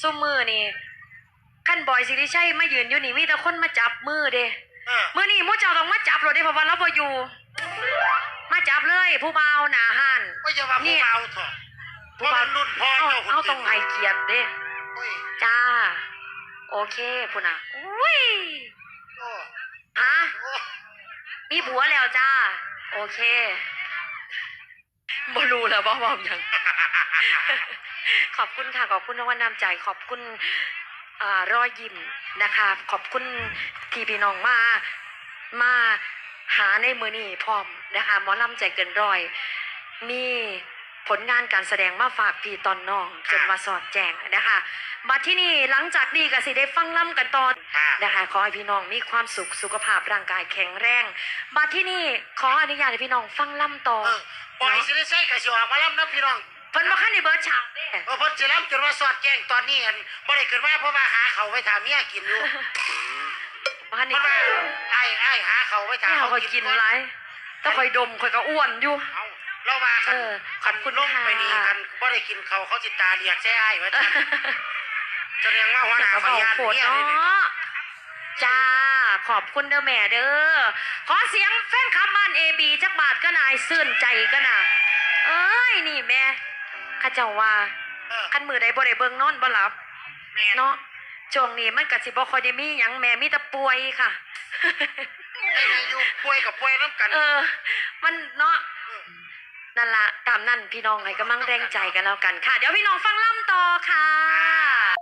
ซุมือนี่ขั้นบอยสิริชัยมายืนอยู่นี่มีแต่คนมาจับมือเด้เออมื่อนี้หมูเจ้าต้องมาจับเราได้เพราะว่าเราบ่อยู่ มาจับเลย ผู้เบาวหนาหันว่าจะว่านี่ผู้เบาเถอะเพราะมันรุ่นพ่อเอาเจ้าคนเอาต้องให้เกียรติเด้โอ้ยจ้า โอเคพุ่นน่ะอุ้ยโอ้ฮะโอ้มีผัวแล้วจ้า โอเคบ่รู้แล้วว่าว่าหยัง ขอบคุณค่ะขอบคุณรางวัลนำใจขอบคุณอ่ารอยยิ้มนะคะ ขอบคุณที่พี่น้องมามาหาในมือนี้พร้อมนะคะหมอลำใจเกินร้อย มีผลงานการแสดงมาฝากพี่ตอนน้อง จนมาสอดแจงนะคะบัดที่นี่หลังจากนี้ก็สิได้ฟังล่ำกันตอนค่ะนะคะ ขอให้พี่น้องมีความสุขสุขภาพร่างกายแข็งแรงบัดที่นี่ขออนุญาตให้พี่น้องฟังล่ำต่อเออปล่อยสิได้ใช้กระสิออกมาล้ำน้ำพี่น้อง เพิ่นบ่คันได้เบิดฉากเด้เออเพิ่นสิล้ำจนว่าสอดแจ้งตอนนี้อันบ่ได้ขึ้นมาเพราะว่าหาเขาวไว้ถามเมียกินอยู่บ่คันเพได้ราะว่าไอ้ไอ้หาเขาวไว้ถามแม่เขากินหลายแต่ข่อยดมข่อยก็อ้วนอยู่ เอาเรามากันเออขอบคุณลงไปค่ะนี่กันบ่ได้กินเขาวเขาจิตาเรียกใช่ไอ้ไว้ท่านแสดงว่าหัวหน้าขออนุญาตโคตรเมียเนานี่นี่ะจ้า ขอบคุณเด้อแม่เด้อ ขอเสียงแฟนคลับบ้านเอบีจักบาทก็นาย ซื่นใจก็น่ะเอ้ย นี่แม่ ข้าเจ้าว่าเออคันมือใดบ่ได้เบิ่งนอนบ่หลับ แม่นเนาะช่วงนี้มันก็สิบ่ค่อยได้มีหยังแม่มีแต่ป่วยค่ะไอ้นี่อยู่ป่วยกับป่วยน้ำกันเออ มันเนาะนั่นละตามนั่นพี่น้องให้กำลังแรงใจกันแล้วกันค่ะ เดี๋ยวพี่น้องฟังล่ำต่อค่ะ